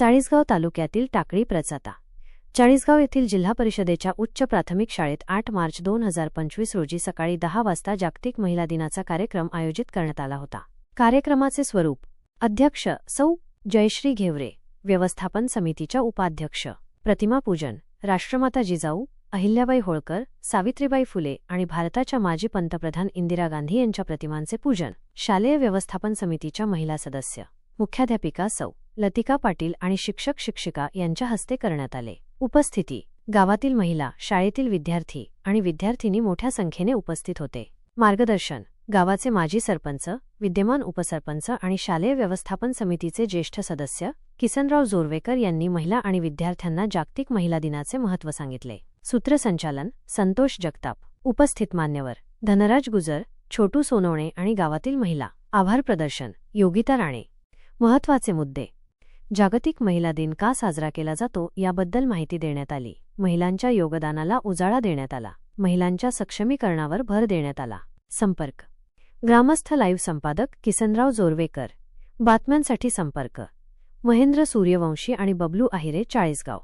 चाळीसगाव तालुक्यातील टाकळी प्रचाता चाळीसगाव येथील जिल्हा परिषदेच्या उच्च प्राथमिक शाळेत आठ मार्च दोन हजार पंचवीस रोजी सकाळी दहा वाजता जागतिक महिला दिनाचा कार्यक्रम आयोजित करण्यात आला होता. कार्यक्रमाचे स्वरूप अध्यक्ष सौ. जयश्री घेवरे व्यवस्थापन समितीच्या उपाध्यक्ष प्रतिमा पूजन राष्ट्रमाता जिजाऊ अहिल्याबाई होळकर सावित्रीबाई फुले आणि भारताच्या माजी पंतप्रधान इंदिरा गांधी यांच्या प्रतिमांचे पूजन शालेय व्यवस्थापन समितीच्या महिला सदस्य मुख्याध्यापिका सौ. लतिका पाटील आणि शिक्षक शिक्षिका यांच्या हस्ते करण्यात आले. उपस्थिती गावातील महिला शाळेतील विद्यार्थी आणि विद्यार्थिनी मोठ्या संख्येने उपस्थित होते. मार्गदर्शन गावाचे माजी सरपंच विद्यमान उपसरपंच आणि शालेय व्यवस्थापन समितीचे ज्येष्ठ सदस्य किसनराव जोरवेकर यांनी महिला आणि विद्यार्थ्यांना जागतिक महिला दिनाचे महत्त्व सांगितले. सूत्रसंचालन संतोष जगताप. उपस्थित मान्यवर धनराज गुजर छोटू सोनवणे आणि गावातील महिला. आभार प्रदर्शन योगिता राणे. महत्त्वाचे मुद्दे. जागतिक महिला दिन का साजरा केला जातो याबद्दल माहिती देण्यात आली. महिलांच्या योगदानाला उजाळा देण्यात आला. महिलांच्या सक्षमीकरणावर भर देण्यात आला. संपर्क. ग्रामस्थ लाईव्ह संपादक किसनराव जोरवेकर. बातम्यांसाठी संपर्क. महेंद्र सूर्यवंशी आणि बबलू आहिरे चाळीसगाव.